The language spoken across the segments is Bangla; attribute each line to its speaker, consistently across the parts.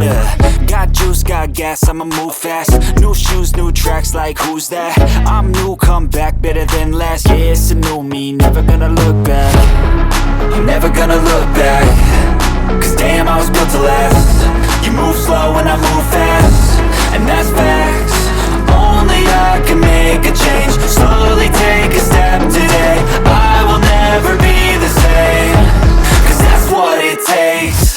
Speaker 1: Got juice, got gas, I'ma move fast. New shoes, new tracks, like who's that? I'm new, come back, better than last. Yeah, it's a new me, never gonna look back. Never gonna look back. Cause damn, I was built to last. You move slow and I move fast. And that's facts. Only I can make a change. Slowly take a step today. I will never be the same. Cause that's what it takes.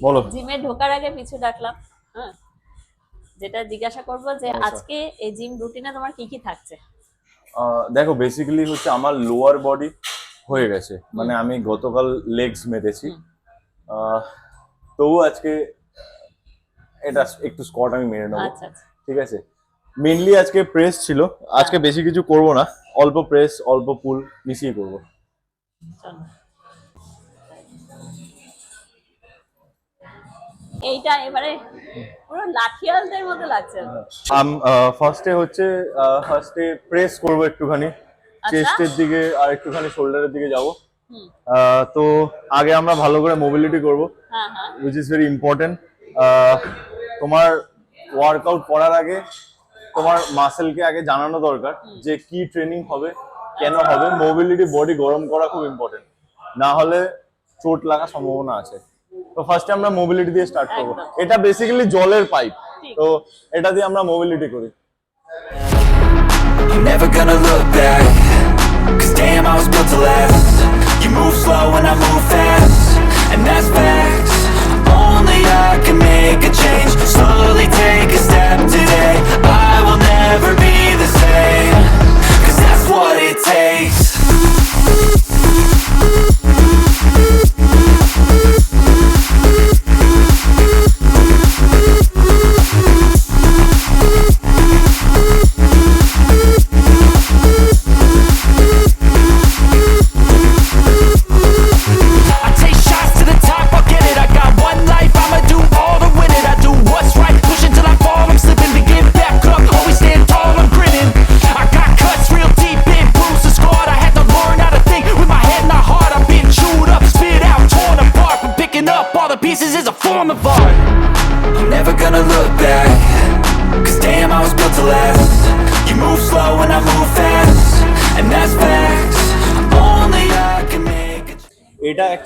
Speaker 2: বলো।
Speaker 3: জিমে ঢোকার আগে পিছু ডাকলাম হ্যাঁ। যেটা জিজ্ঞাসা করব যে
Speaker 2: আচ্ছা।
Speaker 3: আজকে এই জিম রুটিনে তোমার কি কি থাকছে?
Speaker 2: দেখো বেসিক্যালি হচ্ছে আমার লোয়ার বডি হয়ে গেছে। মানে আমি গতকাল লেগস মেরেছি তবু আজকে এটা একটু স্কট আমি মেরে নেব।
Speaker 3: আচ্ছা আচ্ছা।
Speaker 2: ঠিক আছে? মেনলি আজকে প্রেস ছিল। আজকে বেশি কিছু করব না। অল্প প্রেস অল্প পুল মিশিয়ে করব।
Speaker 3: এইটা এবারে পুরো লাঠিয়ালদের মতো লাগছে।
Speaker 2: আম ফার্স্টে হচ্ছে ফার্স্টে প্রেস করব একটুখানি। চেস্টের দিকে আর একটুখানি শোল্ডারের দিকে যাব। তো আগে আমরা ভালো করে মোবিলিটি করব
Speaker 3: হ্যাঁ হ্যাঁ।
Speaker 2: উইচ ইজ ভেরি ইম্পর্টেন্ট তোমার ওয়ার্কআউট করার আগে তোমার মাসেলকে আগে জানানো দরকার যে কি ট্রেনিং হবে কেন হবে। মোবিলিটি বডি গরম করা খুব ইম্পর্টেন্ট না হলে চোট লাগার সম্ভাবনা আছে। তো ফার্স্টে আমরা মোবিলিটি দিয়ে স্টার্ট করব এটা বেসিক্যালি জলের পাইপ তো এটা দিয়ে আমরা মোবিলিটি করি
Speaker 1: never gonna look back. Cause damn, I was built to last.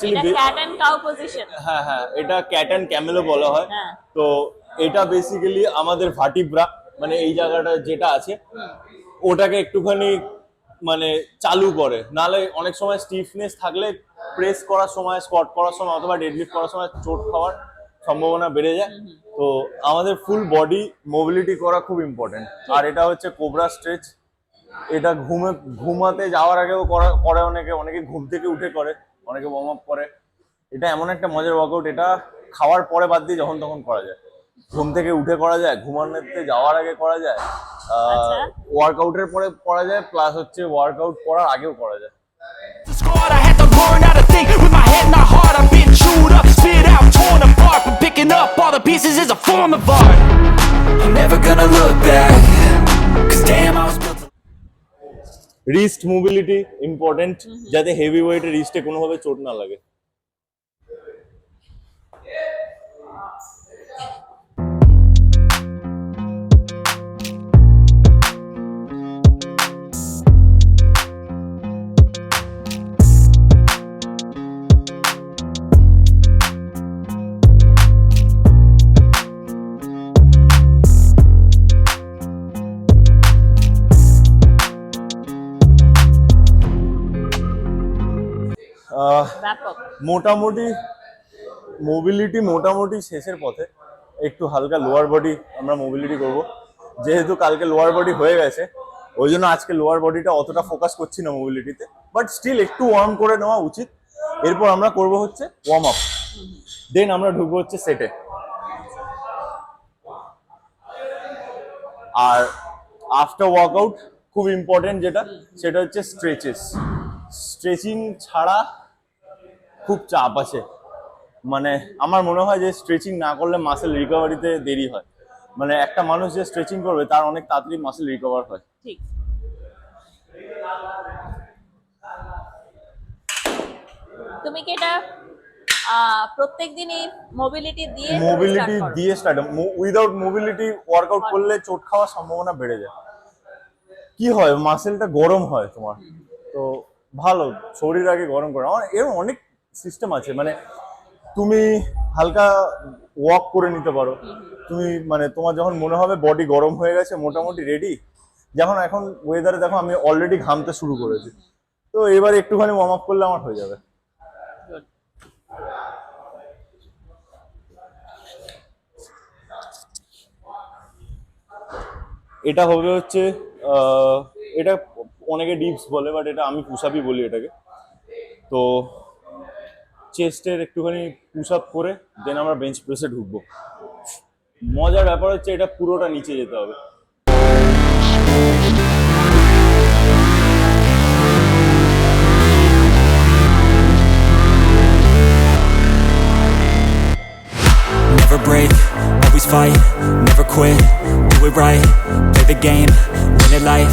Speaker 1: Actually cat and
Speaker 3: cow position
Speaker 2: হ্যাঁ হ্যাঁ এটা ক্যাট অ্যান্ড ক্যামেলও বলা হয়।
Speaker 3: হ্যাঁ।
Speaker 2: তো এটা বেসিক্যালি আমাদের ভাটিব্রা মানে এই জায়গাটা যেটা আছে ওটাকে একটুখানি মানে চালু করে। নালে অনেক সময় স্টিফনেস থাকলে প্রেস করার সময় স্কোয়াট করার সময় অথবা ডেডলিফট করার সময় চোট খাওয়ার সম্ভাবনা বেড়ে যায়। তো আমাদের ফুল বডি মোবিলিটি করা খুব ইম্পর্টেন্ট আর এটা হচ্ছে কোবরা স্ট্রেচ এটা ঘুমে ঘুমাতে যাওয়ার আগেও করা করে অনেকে অনেকে ঘুম থেকে উঠে করে। অনেকে ওয়ার্ম আপ করে। এটা এমন একটা মজার ওয়ার্কআউট এটা খাওয়ার পরে বাদ দিয়ে যখন তখন করা যায়। ঘুম থেকে উঠে করা যায় ঘুমানোতে যাওয়ার আগে করা যায় ওয়ার্কআউটের আচ্ছা। পরে করা যায় প্লাস হচ্ছে ওয়ার্কআউট করার আগেও করা যায়।
Speaker 1: Never gonna look back Cause damn I was
Speaker 2: wrist mobility important যাতে হেভি ওয়েটে রিস্টে কোনোভাবে চোট না লাগে। মোটামুটি মোবিলিটি মোটামুটি শেষের পথে, একটু হালকা লোয়ার বডি আমরা মোবিলিটি করব। যেহেতু কালকে লোয়ার বডি হয়ে গেছে, ওই জন্য আজকে লোয়ার বডিটা অতটা ফোকাস করছি না মোবিলিটিতে বাট স্টিল একটু ওয়ার্ম করে নেওয়া উচিত। এরপর আমরা করব হচ্ছে ওয়ার্ম আপ দেন আমরা ঢুকবো হচ্ছে সেটে আর আফটার ওয়ার্কআউট খুব ইম্পর্টেন্ট যেটা, সেটা হচ্ছে স্ট্রেচেস স্ট্রেচিং ছাড়া খুব চাপ আছে। মানে আমার মনে হয় যে স্ট্রেচিং না করলে মাসেল রিকভারিতে দেরি হয়। মানে একটা মানুষ যে স্ট্রেচিং করবে তার অনেক তাড়াতাড়ি মাসেল রিকভার হয়।
Speaker 3: ঠিক। তুমি কি এটা প্রত্যেক দিনই মোবিলিটি দিয়ে
Speaker 2: মোবিলিটি দিয়ে স্টার্ট উইদাউট মোবিলিটি ওয়ার্কআউট করলে চোট খাওয়ার সম্ভাবনা বেড়ে যায়। কি হয়? মাসেলটা গরম হয় তোমার। তো ভালো শরীর আগে গরম করে। আমার এরকম অনেক সিস্টেম আছে মানে তুমি হালকা ওয়াক করে নিতে পারো। তুমি মানে তোমার যখন মনে হবে বডি গরম হয়ে গেছে, মোটামুটি রেডি যখন এখন ওয়েদারে দেখো আমি অলরেডি ঘামতে শুরু করেছি। তো এবার একটুখানি ওয়ার্ম আপ করলে আমার হয়ে যাবে। এটা হবে হচ্ছে এটা অনেকে ডিপস বলে বাট এটা আমি পুষাপই বলি এটাকে। তো চেস্টের একটুখানি পুশ আপ করে দেন আমরা বেঞ্চ প্রেসে ঢুকবো। মজার ব্যাপার হচ্ছে এটা পুরোটা নিচে যেতে হবে।
Speaker 1: Never break, always fight, never quit, do it right, play the game, win it life,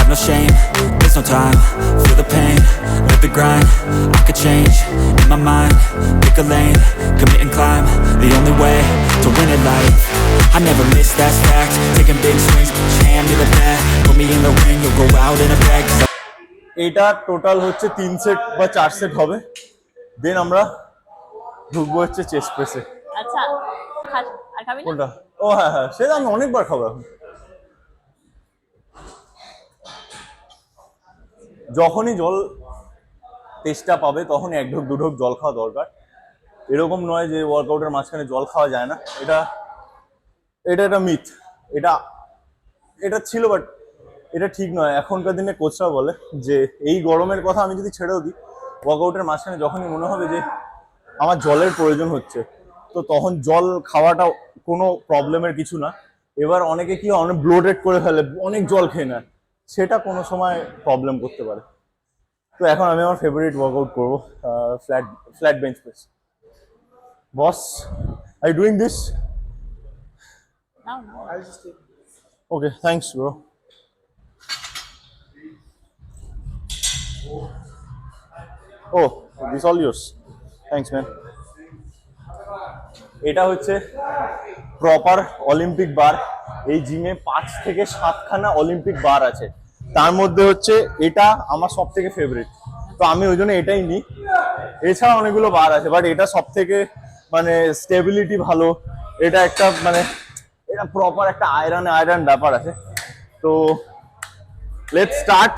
Speaker 1: have no shame, there's no time, feel the pain, live the grind, I could change, in my mind, pick a lane, commit and climb, the only way to win it life, I never miss, that's fact, taking big swings, jam to the bat, put me in the ring, you'll go out in a bag,
Speaker 2: এটা টোটাল হচ্ছে তিন সেট বা চার সেট হবে দেন আমরা ঢুকবো হচ্ছে চেস্ট প্রেসে
Speaker 3: আচ্ছা
Speaker 2: কোনটা ও হ্যাঁ হ্যাঁ সেটা আমি অনেকবার খাব এখন যখনই জল তেষ্টা পাবে, তখনই এক ঢোক, দু ঢোক জল খাওয়া দরকার। এরকম নয় যে ওয়ার্কআউটের মাঝখানে জল খাওয়া যায় না। এটা এটা একটা মিথ এটা এটা ছিল বাট এটা ঠিক নয়। এখনকার দিনে কোচরা বলে যে, এই গরমের কথা আমি যদি ছেড়েও দিই ওয়ার্কআউটের মাঝখানে যখনই মনে হবে যে, আমার জলের প্রয়োজন হচ্ছে, তো তখন জল খাওয়াটা কোনো প্রবলেমের কিছু না। এবার অনেকে কি অনেক ব্লোটেড করে ফেলে, অনেক জল খেয়ে নেয়। সেটা কোনো সময় প্রবলেম করতে পারে। তো এখন আমি আমার ফেভারিট ওয়ার্কআউট করব flat flat bench press boss I
Speaker 3: doing this
Speaker 2: okay thanks bro O bro. All this thanks man. এটা হচ্ছে প্রপার অলিম্পিক বার এই জিমে পাঁচ থেকে সাতখানা অলিম্পিক বার আছে। তার মধ্যে হচ্ছে এটা আমার সব থেকে ফেভারিট তো আমি ওই জন্য এটাই নিই। এছাড়া অনেকগুলো বার আছে বাট এটা সব থেকে মানে স্টেবিলিটি ভালো। এটা একটা মানে এটা প্রপার একটা আয়রন আয়রন ব্যাপার আছে। তো let start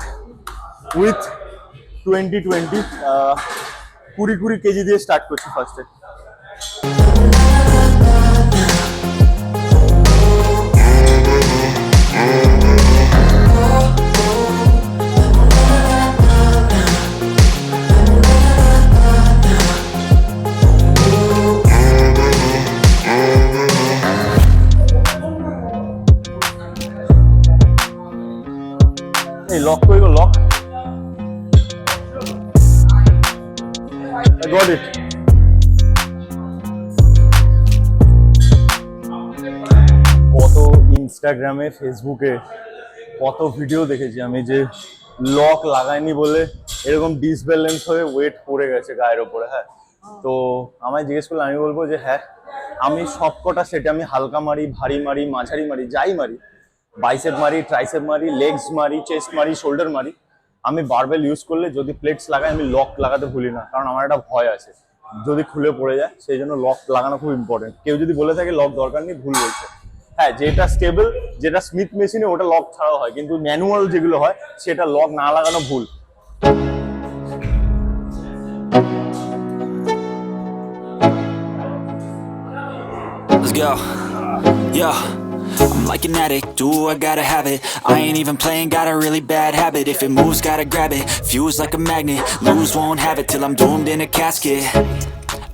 Speaker 2: with twenty twenty কুড়ি কুড়ি কেজি দিয়ে স্টার্ট করছি ফার্স্টে ইনস্টাগ্রামে ফেসবুকে কত ভিডিও দেখেছি আমি যে লক লাগায়নি বলে এরকম ডিসব্যালেন্স হয়ে ওয়েট পড়ে গেছে গায়ের ওপরে হ্যাঁ? তো আমায় জিজ্ঞেস করলে আমি বলব যে হ্যাঁ আমি সবকটা সেটে আমি হালকা মারি, ভারী মারি, মাঝারি মারি, যাই মারি বাইসেপ মারি ট্রাইসেপ মারি লেগস মারি চেস্ট মারি শোল্ডার মারি, আমি বারবেল ইউজ করলে যদি প্লেটস লাগাই, আমি লক লাগাতে ভুলি না, কারণ আমার একটা ভয় আছে। যদি খুলে পড়ে যায়, সেই জন্য লক লাগানো খুব ইম্পর্টেন্ট কেউ যদি বলে থাকে লক দরকার নেই, ভুল বলছে। হ্যাঁ যেটা স্টেবল যেটা স্মিথ মেশিনে ওটা লক ছাড়াও হয় কিন্তু ম্যানুয়াল যেগুলো হয় সেটা লক না লাগানো ভুল
Speaker 1: go. I'm like an addict, do I gotta have it I ain't even playing, got a really bad habit If it moves, gotta grab it, fuse like a magnet Lose, won't have it till I'm doomed in a casket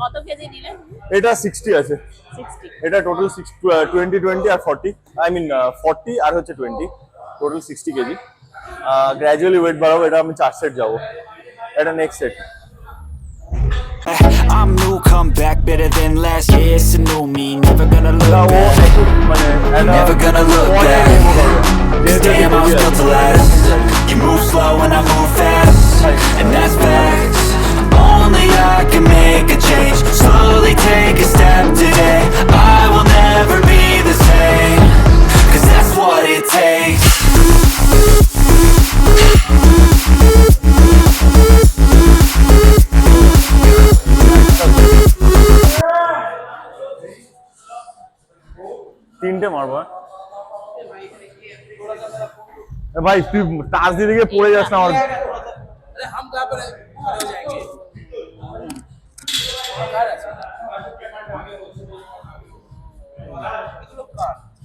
Speaker 3: কত কেজি নিলেন
Speaker 2: এটা সিক্সটি আছে
Speaker 3: সিক্সটি
Speaker 2: এটা টোটাল সিক্স টোয়েন্টি টোয়েন্টি আর ফর্টি আই মিন ফর্টি আর হচ্ছে twenty total sixty KG gradually weight বাড়াবো এটা আমি চার সেট যাব এটা next set
Speaker 1: I'm new, come back better than last. Yeah, it's a new me, never gonna look back.
Speaker 2: মানে
Speaker 1: Never gonna look back. Cause damn, I was built to last. You move slow and I move fast, and that's facts. Only I can make a change. Slowly take a step today. I will never be the same. Cause that's what it takes.
Speaker 2: তিনটে মারবো হ্যাঁ? এ ভাই তুই টাচ দিয়ে দিকে পড়ে যাস না আমার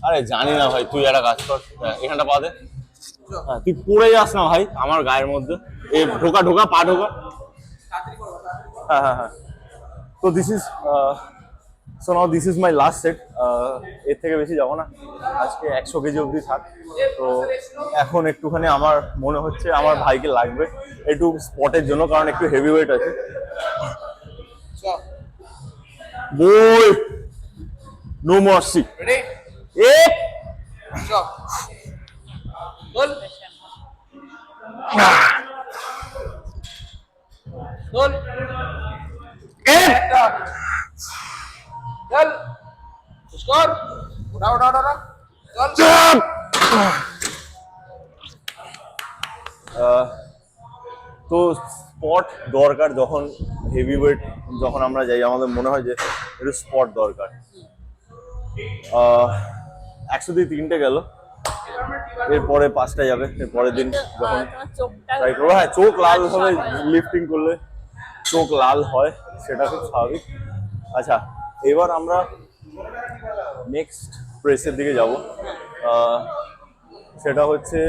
Speaker 2: আরে জানি না ভাই তুই একটা কাজ কর। হ্যাঁ, এখানটা পা দে। হ্যাঁ, তুই পড়ে যাস না ভাই আমার গায়ের মধ্যে। এই ঢোকা ঢোকা পা ঢোকা। হ্যাঁ হ্যাঁ হ্যাঁ। তো this is so now this is my last set এর থেকে বেশি যাব না। আজকে একশো কেজি অবধি থাক। তো এখন একটুখানি আমার মনে হচ্ছে আমার ভাইকে লাগবে। একটু স্পটের জন্য কারণ একটু হেভি ওয়েট আছে। বই নো মার্সি
Speaker 4: ready?
Speaker 2: এ
Speaker 4: So, pull. Pull.
Speaker 2: এ
Speaker 4: चल स्कोर उठा उठा उठा उठा। चल
Speaker 2: চাপ তো স্পট দরকার যখন হেভি ওয়েট যখন আমরা যাই আমাদের মনে হয় যে একটু স্পট দরকার একশো দিয়ে তিনটে গেল। এরপরে পাঁচটা যাবে এর পরের দিন যখন
Speaker 3: তোমার চোখটা
Speaker 2: ট্রাই করব। হ্যাঁ চোখ লাল হবে লিফটিং করলে চোখ লাল হয় সেটা খুব স্বাভাবিক। আচ্ছা এবার আমরা নেক্সট প্রেসের দিকে যাব। সেটা হচ্ছে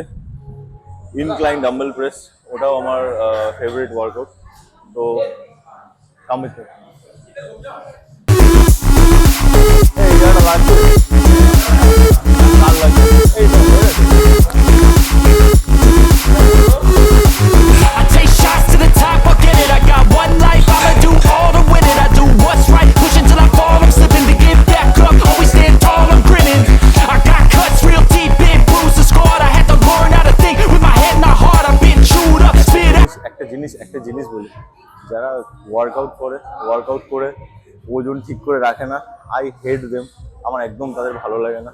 Speaker 2: ইনক্লাইন ডাম্বেল প্রেস ওটাও আমার ফেভারিট ওয়ার্কআউট তো কামিত এই জায়গাটা লাগছে লাল লাগছে এই তো, হয়ে গেছে।
Speaker 1: I take shots to the top, I'll get it. I got one life, I'ma do all to win it. I do what's right, push until I fall. I'm slipping to get back up. Always stand tall, I'm grinning. I got cuts real deep, been bruised and scarred. I had to learn how to think with my head not hard. I've been chewed up, spit out.
Speaker 2: একটা জিনিস একটা জিনিস বলি যারা ওয়ার্কআউট করে ওয়ার্কআউট করে ওজন ঠিক করে রাখে না আই হেড দেম আমার একদম তাদের ভালো লাগে না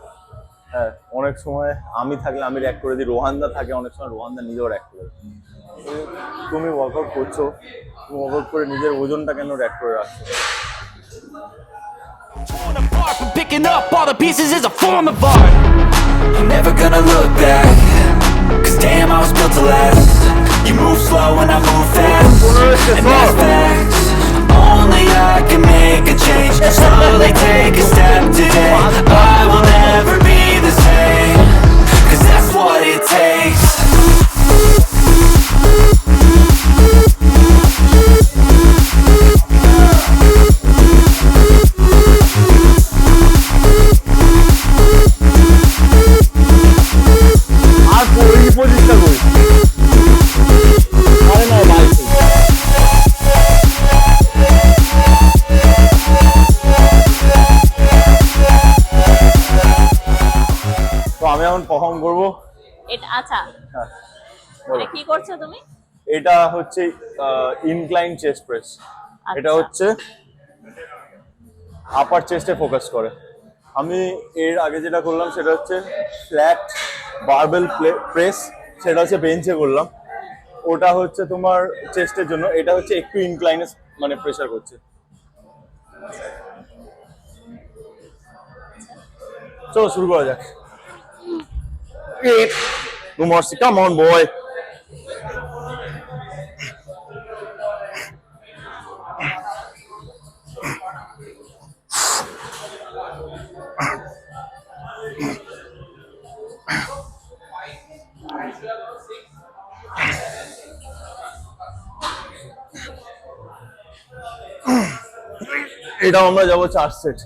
Speaker 2: হ্যাঁ অনেক সময় আমি থাকলে আমি র্যাক করে দিই রোহানদা থাকে অনেক সময় রোহানদা নিজেও র্যাক করে তুমি ওয়ার্কআউট করছ তুমি ওয়ার্কআউট করে নিজের ওজনটা কেন র্যাক করে রাখছো
Speaker 1: picking up all the pieces is a form of art. I'm never gonna look back. Cause damn, I was built to last. You move slow and I move fast. And that's facts. Only I can make
Speaker 2: এখন পারফর্ম করব?
Speaker 3: এটা আচ্ছা। মানে কি করছ তুমি?
Speaker 2: এটা হচ্ছে ইনক্লাইন চেস্ট প্রেস এটা। হচ্ছে আপার চেস্টে ফোকাস করে। আমি এর আগে যেটা করলাম সেটা হচ্ছে ফ্ল্যাট বারবেল প্রেস সেটা হচ্ছে বেঞ্চে করলাম। ওটা হচ্ছে তোমার চেস্টের জন্য এটা হচ্ছে একটু ইনক্লাইনে মানে প্রেসার করছে। চলো শুরু করা যাক। No mercy, come on boy. এটাও আমরা যাব চার সেট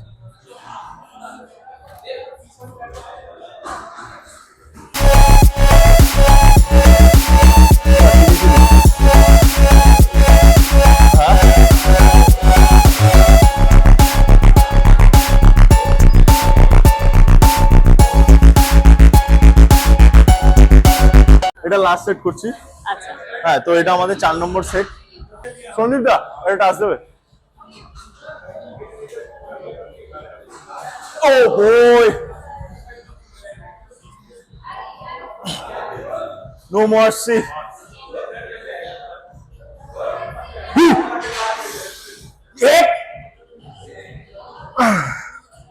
Speaker 2: লাস্ট সেট করছি।
Speaker 3: আচ্ছা।
Speaker 2: হ্যাঁ তো এটা আমাদের চার নম্বর সেট সন্দীপ দা এটা আসতে হবে ও বই নো মার্সি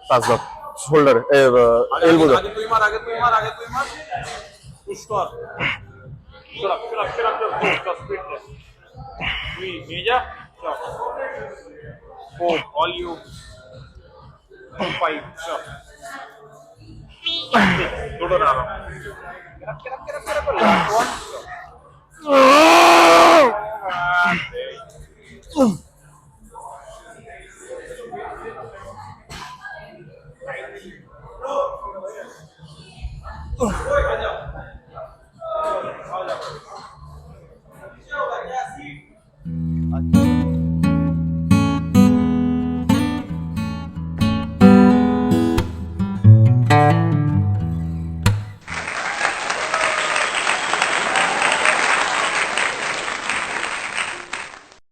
Speaker 2: পাঁচ লাখ শোল্ডারে এলবো
Speaker 4: আগে তুই মার আগে তুই মার আগে তুই মার। পুশ কর। Shut up, shut up, shut up. Just, just fitness. Three, major. Shut up. Four, all you. Five, shut up. Six, do not Get up, get up, get up, get up. One, shut up.